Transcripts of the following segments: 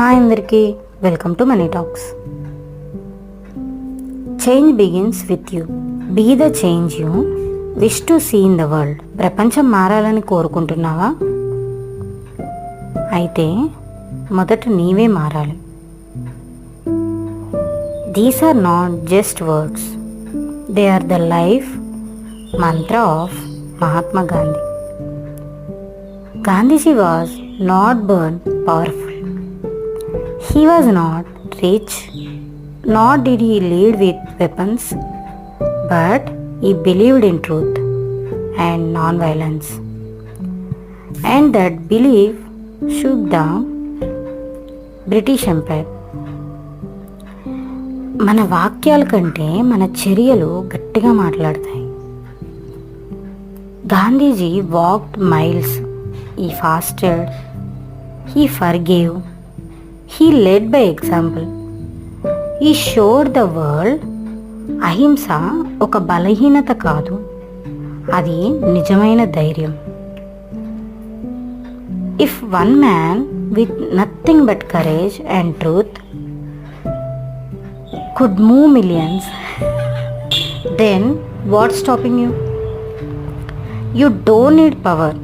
Hi అందరికీ. Welcome to money talks. Change begins with you. Be the change you. Wish to see in the world. ప్రపంచం మారాలని కోరుకుంటున్నావా? అయితే మొదట నీవే మారాలి. These are not just words they are the life mantra of Mahatma Gandhi Gandhiji was not born powerful He was not rich, nor did he lead with weapons, but he believed in truth and non-violence. And that belief shook the British Empire. మన వాక్యాల కంటే మన చర్యలు గట్టిగా మాట్లాడతాయి Gandhiji walked miles he fasted he forgave he led by example he showed the world అహింస ఒక బలహీనత కాదు. అది నిజమైన ధైర్యం. If one man with nothing but courage and truth could move millions then what stopping you you don't need power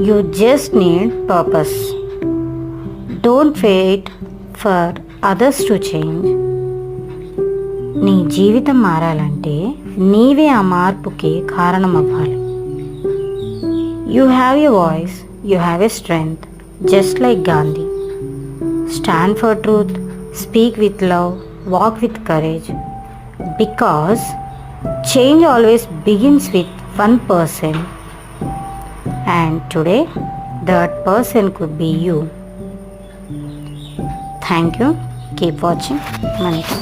you just need purpose don't wait for others to change నీ జీవితం మారాలంటే నీవే ఆ మార్పుకి కారణం అవ్వాలి you have a voice you have a strength just like Gandhi stand for truth speak with love walk with courage because change always begins with one person and today that person could be you thank you keep watching మనీటా